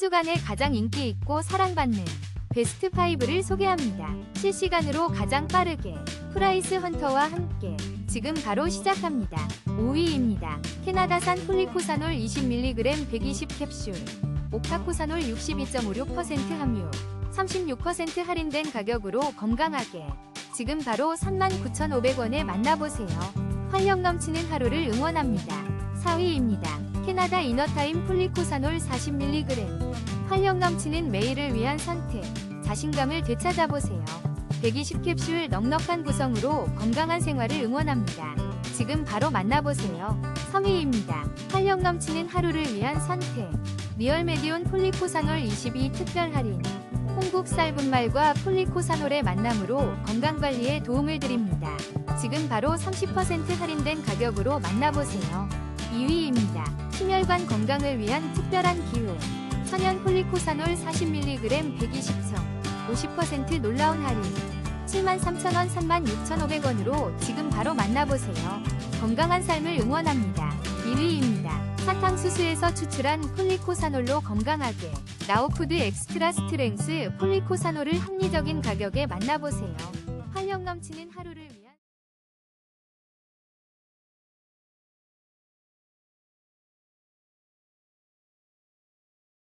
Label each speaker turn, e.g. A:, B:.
A: 주간에 가장 인기 있고 사랑받는 베스트 5를 소개합니다. 실시간으로 가장 빠르게 프라이스 헌터와 함께 지금 바로 시작합니다. 5위입니다. 캐나다산 폴리코사놀 20mg 120캡슐 옥타코사놀 62.56% 함유 36% 할인된 가격으로 건강하게 지금 바로 39,500원에 만나보세요. 활력 넘치는 하루를 응원합니다. 4위입니다. 캐나다 이너타임 폴리코사놀 40mg 활력 넘치는 매일을 위한 선택 자신감을 되찾아보세요. 120캡슐 넉넉한 구성으로 건강한 생활을 응원합니다. 지금 바로 만나보세요. 3위입니다. 활력 넘치는 하루를 위한 선택 리얼메디온 폴리코사놀 22 특별 할인 홍국 쌀분말과 폴리코사놀의 만남으로 건강관리에 도움을 드립니다. 지금 바로 30% 할인된 가격으로 만나보세요. 2위입니다. 심혈관 건강을 위한 특별한 기회. 천연 폴리코사놀 40mg 120성 50% 놀라운 할인. 73,000원 36,500원으로 지금 바로 만나보세요. 건강한 삶을 응원합니다. 1위입니다. 사탕수수에서 추출한 폴리코사놀로 건강하게 나우푸드 엑스트라 스트렝스 폴리코사놀을 합리적인 가격에 만나보세요. 활력 넘치는 하루를 위해